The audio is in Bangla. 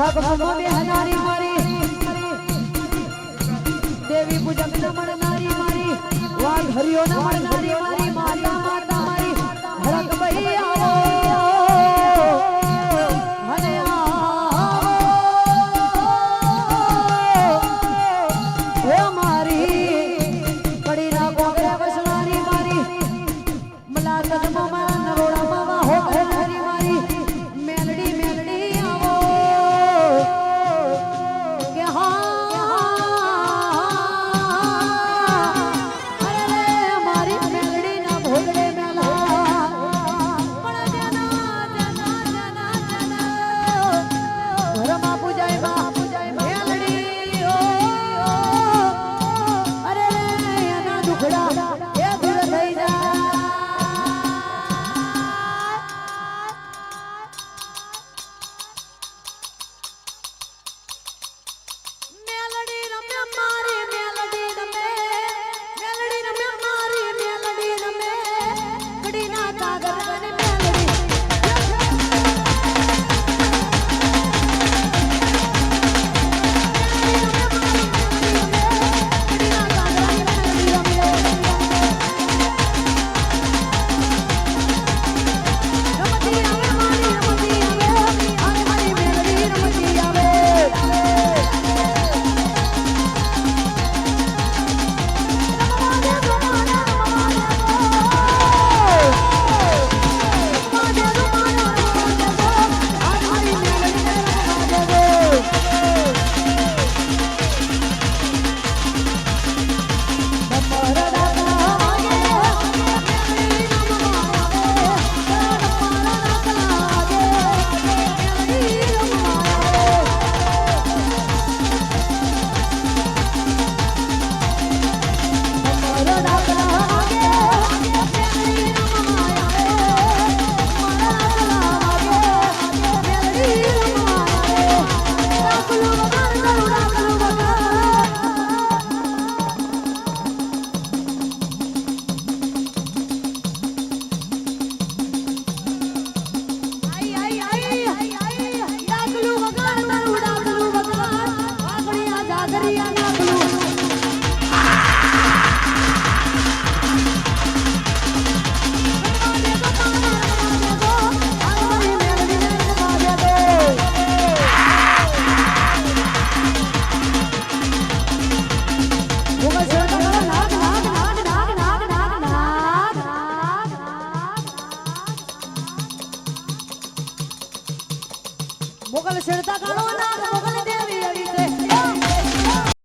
ભગમો બેસનારી মোকালে ছেড়ে তাকানো না মোকালে